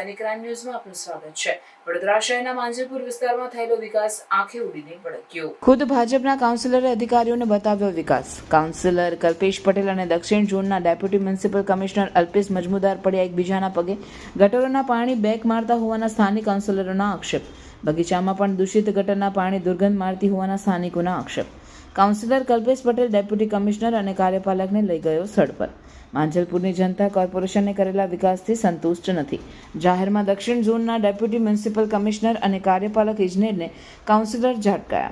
સૈનિક ક્રાઇમ ન્યૂઝમાં આપનું સ્વાગત છે. વડોદરા શહેરના માંજલપુર વિસ્તારમાં થયેલો વિકાસ આંખે ઉડીને ભડક્યો. ખુદ ભાજપના કાઉન્સિલરે અધિકારીઓને બતાવ્યો વિકાસ. કાઉન્સિલર કલ્પેશ પટેલ અને દક્ષિણ ઝોનના deputy municipal commissioner Alpesh Majmudar પડ્યા એકબીજાના પગે. ગટરોના પાણી બેક મારતા હોવાના સ્થાનિક કાઉન્સિલરોના આક્ષેપ. બગીચામાં પણ દૂષિત ગટરના પાણી દુર્ગંધ મારતી હોવાના સ્થાનિકોના આક્ષેપ. Councillor Kalpesh Patel deputy commissioner અને કાર્યપાલકને લઈ ગયો સ્થળ પર. માંજલપુરની જનતા કોર્પોરેશને કરેલા વિકાસથી સંતુષ્ટ નથી. જાહેરમાં દક્ષિણ ઝોનના ડેપ્યુટી મ્યુનિસિપલ કમિશનર અને કાર્યપાલક ઇજનેરને કાઉન્સિલર ઝાટકાયા.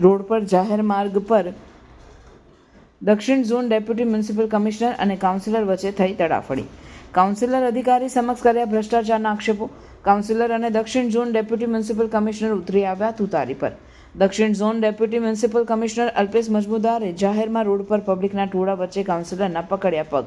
રોડ પર જાહેર માર્ગ પર દક્ષિણ ઝોન ડેપ્યુટી મ્યુનિસિપલ કમિશનર અને કાઉન્સિલર વચ્ચે થઈ તડાફડી. કાઉન્સિલર અધિકારી સમક્ષ કર્યા ભ્રષ્ટાચારના આક્ષેપો. કાઉન્સિલર અને દક્ષિણ ઝોન ડેપ્યુટી મ્યુનિસિપલ કમિશનર ઉતરી આવ્યા તુતારી પર. દક્ષિણ zone deputy municipal commissioner Alpesh મજમુદારે જાહેરમાં રોડ પર પબ્લિકના ટોળા વચ્ચે કાઉન્સિલરના પકડ્યા પગ.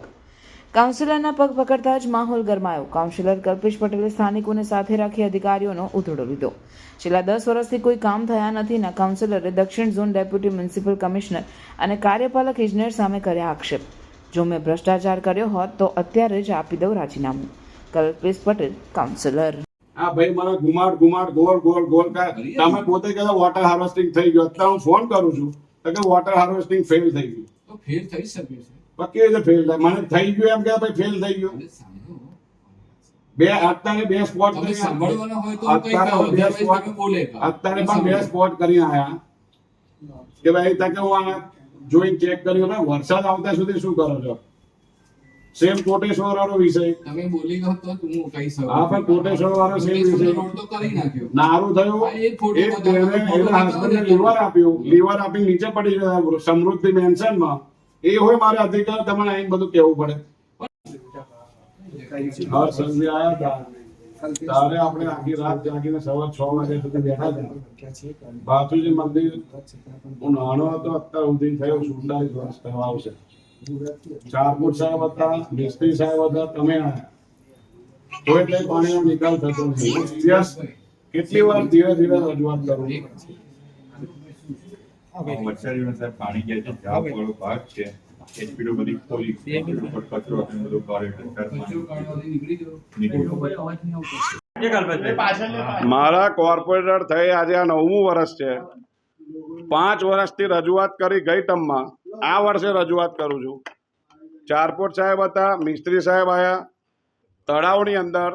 કાઉન્સિલરના પગ પકડતા જ માહોલ ગરમાયો. કાઉન્સિલર કલ્પેશ પટેલે સ્થાનિકોને સાથે રાખી અધિકારીઓનો ઉધડો લીધો. છેલ્લા દસ વર્ષથી કોઈ કામ થયા નથીના કાઉન્સિલરે દક્ષિણ ઝોન ડેપ્યુટી મ્યુનિસિપલ કમિશનર અને કાર્યપાલક ઇજનેર સામે કર્યા આક્ષેપ. જો મેં ભ્રષ્ટાચાર કર્યો હોત તો અત્યારે જ આપી દઉં રાજીનામું. કલ્પેશ પટેલ, કાઉન્સિલર. આ ભાઈ મને ઘુમાડ ઘુમાડ ગોળ ગોળ ગોળ કા તમે પોતે કહેતા વોટર હાર્વેસ્ટિંગ થઈ ગયું. અત્યારે હું ફોન કરું છું. તો કે વોટર હાર્વેસ્ટિંગ ફેલ થઈ ગયું. તો ફેલ થઈ શકે છે. પણ કેવી રીતે ફેલ થાય. મને થઈ ગયું એમ કે ભાઈ ફેલ થઈ ગયું. બે અત્યારે બે સ્પોટ કરી સાંભળવાનો હોય તો અત્યારે બે સ્પોટ બોલે અત્યારે પણ બે સ્પોટ કરી આયા. કે ભાઈ તકે હું આ જોઈને ચેક કર્યું ભાઈ વરસાદ આવતા સુધી શું કરો છો? સેમ કોટેશ્વર વાળો વિષય. તમે બોલી ગયો તો હું કહી શકું. હા પણ કોટેશ્વર વાળો સેમ વિષય. રોડ તો કરી નાખ્યો. નારું થયો. એક ફોટો એના હસબન્ડને લીવર આપ્યું. લીવર આપી નીચે પડી ગયા સમૃદ્ધિ મેન્શનમાં એ હોય મારે અધિકાર તમને અહીં બધું કહેવું પડે. હા સંજે આયા હતા તારે આપણે આખી રાત જાગીને સવાર છ વાગ્યા સુધી બેઠા હતા બાપુજી મંદિર. હું નાનો હતો અત્યાર સુધી થયો સુડતાલીસ વર્ષ થવા આવશે. ચારપુર સાહેબ હતા મિસ્ત્રી સાહેબ હતા તમે તો એટલે પાણીનો નિકાલ થતો નથી. કેટલી વાર ધીરે ધીરે રજૂઆત કરું મચ્છરીઓ સાહેબ પાણી ગયા છે જાપ વાળો ભાગ છે. એચપીડો બધી ખોલી એચપીડો કચરો અને બધું કરે એટલે કચરો કાઢવાથી નીકળી મારા કોર્પોરેટર થઈ આજે આ નવમું વર્ષ છે. પાંચ વર્ષથી રજૂઆત કરી ગઈ ટર્મમાં આ વર્ષે રજૂઆત કરું છું. ચારપોટ સાહેબ હતા, મિસ્ત્રી સાહેબ આવ્યા તળાવની અંદર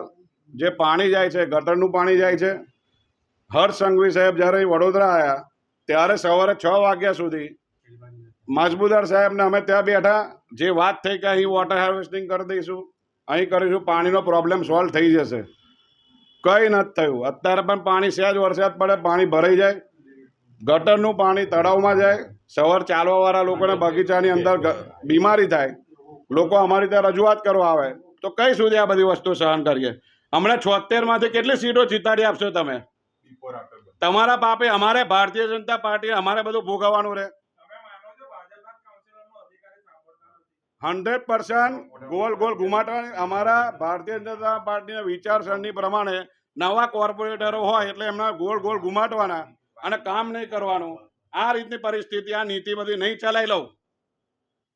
જે પાણી જાય છે, ગટરનું પાણી જાય છે, હર્ષ સંઘવી સાહેબ જ્યારે વડોદરા આવ્યા ત્યારે સવારે છ વાગ્યા સુધી મજબૂદાર સાહેબને અમે ત્યાં બેઠા, જે વાત થઈ કે અહીં વોટર હાર્વેસ્ટિંગ કરી દઈશું, અહીં કરીશું, પાણીનો પ્રોબ્લેમ સોલ્વ થઈ જશે. કંઈ નથી થયું. અત્યારે પણ પાણી સહેજ વરસાદ પડે, પાણી ભરાઈ જાય. ગટરનું પાણી તળાવમાં જાય સવાર ચાલવાવાળા લોકોને બગીચાની અંદર બીમારી થાય લોકો અમારી ત્યાં રજૂઆત કરવા આવે તો કઈ સુધી આ બધી વસ્તુ સહન કરીએ? હમણાં છોતેરમાંથી કેટલી સીટો જીતાડી આપશો તમે? તમારા પાપે અમારે ભારતીય જનતા પાર્ટી અમારે બધું ભોગવવાનું રહે. હંડ્રેડ પર્સન્ટ ગોલ ગોલ ઘુમાટવાની અમારા ભારતીય જનતા પાર્ટીના વિચારસરણી પ્રમાણે નવા કોર્પોરેટરો હોય એટલે એમના ગોળ ગોળ ઘુમાટવાના અને કામ નહીં કરવાનું. આ રીતની પરિસ્થિતિ આ નીતિ બધી નહીં ચલાવી લઉં.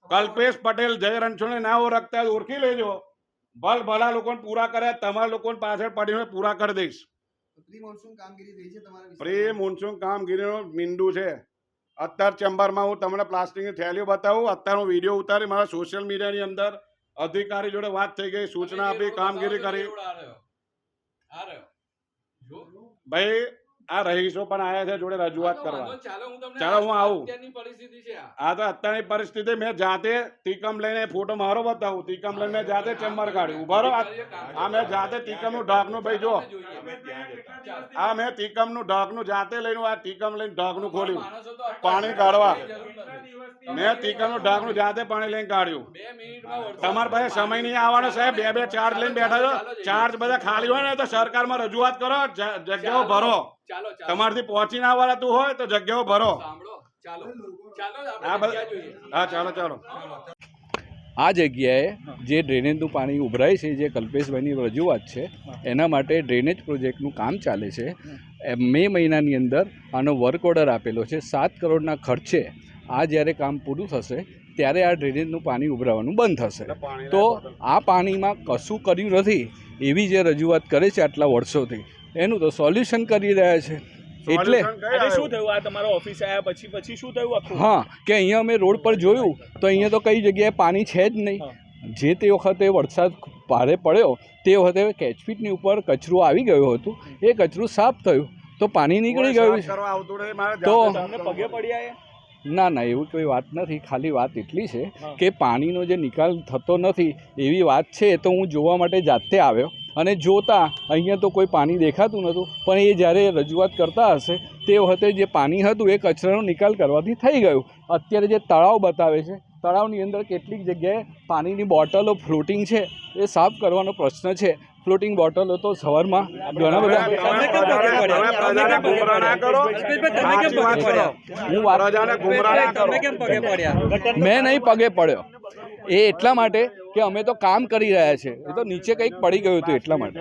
કલ્પેશ પટેલ જય રણછોડને ના ઓળખતા ઓળખી લેજો. ભલ ભલા લોકોને પૂરા કર્યા તમારા લોકોને પાછળ પડીને પૂરા કરી દઈશ. પ્રી મોન્સૂન કામગીરી થઈ છે તમારા વિસ્તારમાં? પ્રી મોન્સૂન કામગીરીનું મીંડું છે. અત્યારે ચેમ્બરમાં હું તમને પ્લાસ્ટિકની થેલીઓ બતાવું. અત્યારે હું વીડિયો ઉતારી મારા સોશિયલ મીડિયાની અંદર અધિકારી જોડે વાત થઈ ગઈ સૂચના આપી કામગીરી કરી. ભાઈ આ રહીશો પણ આયા છે જોડે રજૂઆત કરવા. ચાલો હું તમને ચાલો, હું આવું. અત્યારની પરિસ્થિતિ છે આ. તો અત્યારની પરિસ્થિતિ મેં જાતે તીકમ લઈને ફોટો મારો બતાવું. તીકમ લઈને મેં જાતે ચેમ્બર કાઢ્યું. ઊભા રહો. આ- મેં જાતે તીકમનું ઢાકનું ભાઈ જો આ મેં તીકમનું ઢાકનું જાતે લઈને આ તીકમ લઈને ઢાકનું ખોલ્યું. પાણી કાઢવા. મેં તીકમનું ઢાકનું જાતે પાણી લઈને કાઢ્યું. તમારે તમારા પાસે સમય નહીં આવવાનો સાહેબ. બે બે ચાર્જ લઈને બેઠા છો. ચાર્જ બધા ખાલી હોય ને તો સરકારમાં રજૂઆત કરો. જગ્યાઓ ભરો. ચાલો ચાલો. તમારથી પહોંચી ના આવવાતું હોય તો જગ્યાઓ ભરો. ચાલો. ચાલો આ આપણે બધા જગ્યા જોઈએ. હા ચાલો ચાલો. આ જગ્યાએ જે ડ્રેનેજનું પાણી ઉભરાય છે જે કલ્પેશભાઈની રજૂઆત છે એના માટે ડ્રેનેજ પ્રોજેક્ટનું કામ ચાલે છે. એ મે મહિનાની અંદર આનો વર્ક ઓર્ડર આપેલો છે સાત કરોડના ખર્ચે. આ જ્યારે કામ પૂરું થશે ત્યારે આ ડ્રેનેજનું પાણી ઉભરાવાનું બંધ થશે. તો આ પાણીમાં કશું કર્યું નથી એવી જે રજૂઆત કરે છે આટલા વર્ષોથી. એનું તો સોલ્યુશન કરી રહ્યા છે. એટલે શું થયું? આ તમારો ઓફિસ આવ્યા પછી પછી શું થયું હા કે અહીંયા અમે રોડ પર જોયું તો અહીંયા તો કઈ જગ્યાએ પાણી છે જ નહીં. જે તે વખતે વરસાદ ભારે પડ્યો તે વખતે કેચપીટની ઉપર કચરું આવી ગયું હતું. એ કચરું સાફ થયું તો પાણી નીકળી ગયું તો- પગે પડ્યા ના ના એવું કોઈ વાત નથી. ખાલી વાત એટલી છે કે પાણીનો જે નિકાલ થતો નથી એવી વાત છે તો હું જોવા માટે જાતે આવ્યો. અને જોતા અહીંયા તો કોઈ પાણી દેખાતું નહોતું પણ એ જ્યારે રજૂઆત કરતા હશે તે વખતે જે પાણી હતું એ કચરાનો નિકાલ કરવાથી થઈ ગયું. અત્યારે જે તળાવ બતાવે છે તળાવની અંદર કેટલીક જગ્યાએ પાણીની બોટલો ફ્લોટિંગ છે એ સાફ કરવાનો પ્રશ્ન છે. ફ્લોટિંગ બોટલો તો સવારમાં ઘણા બધા. હું. મેં નહીં પગે પડ્યો. એ એટલા માટે કે અમે તો કામ કરી રહ્યા છે. એ તો નીચે કંઈક પડી ગયું હતું એટલા માટે.